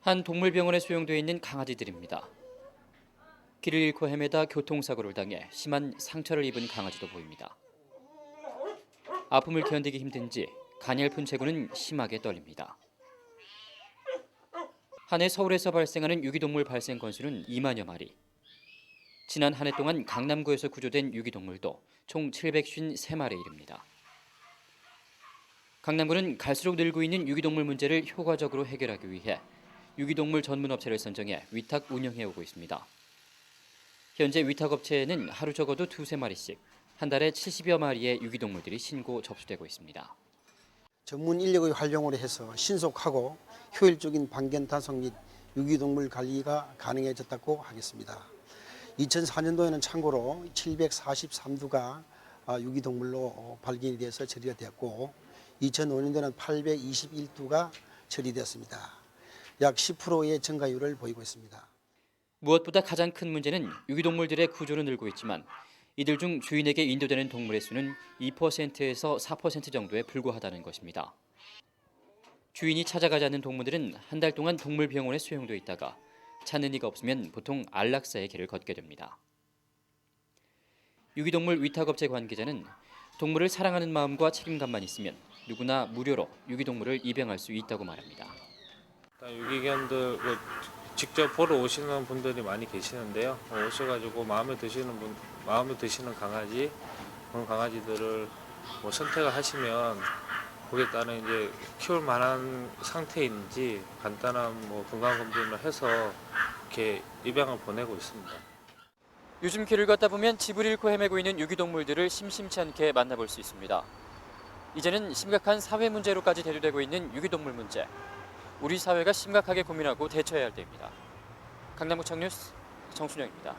한 동물병원에 수용되어 있는 강아지들입니다. 길을 잃고 헤매다 교통사고를 당해 심한 상처를 입은 강아지도 보입니다. 아픔을 견디기 힘든지 가냘픈 체구는 심하게 떨립니다. 한해 서울에서 발생하는 유기동물 발생 건수는 2만여 마리. 지난 한 해 동안 강남구에서 구조된 유기동물도 총 753마리에 이릅니다. 강남구는 갈수록 늘고 있는 유기동물 문제를 효과적으로 해결하기 위해 유기동물 전문 업체를 선정해 위탁 운영해 오고 있습니다. 현재 위탁 업체에는 하루 적어도 두세 마리씩 한 달에 70여 마리의 유기동물들이 신고 접수되고 있습니다. 전문 인력의 활용을 해서 신속하고 효율적인 방견 단속 및 유기동물 관리가 가능해졌다고 하겠습니다. 2004년도에는 참고로 743두가 유기동물로 발견이 돼서 처리가 되었고 2005년도에는 821두가 처리되었습니다. 약 10%의 증가율을 보이고 있습니다. 무엇보다 가장 큰 문제는 유기동물들의 구조는 늘고 있지만 이들 중 주인에게 인도되는 동물의 수는 2%에서 4% 정도에 불과하다는 것입니다. 주인이 찾아가지 않는 동물들은 한 달 동안 동물병원에 수용돼 있다가 찾는 이가 없으면 보통 안락사의 길을 걷게 됩니다. 유기동물 위탁업체 관계자는 동물을 사랑하는 마음과 책임감만 있으면 누구나 무료로 유기동물을 입양할 수 있다고 말합니다. 일단 유기견들 뭐 직접 보러 오시는 분들이 많이 계시는데요. 어, 오셔가지고 마음에 드시는 분, 마음에 드시는 강아지 그런 강아지들을 뭐 선택을 하시면 거기에 따른 이제 키울 만한 상태인지 간단한 뭐 건강 검진을 해서 이렇게 입양을 보내고 있습니다. 요즘 길을 걷다 보면 집을 잃고 헤매고 있는 유기동물들을 심심치 않게 만나볼 수 있습니다. 이제는 심각한 사회 문제로까지 대두되고 있는 유기동물 문제. 우리 사회가 심각하게 고민하고 대처해야 할 때입니다. 강남구청 뉴스 정순영입니다.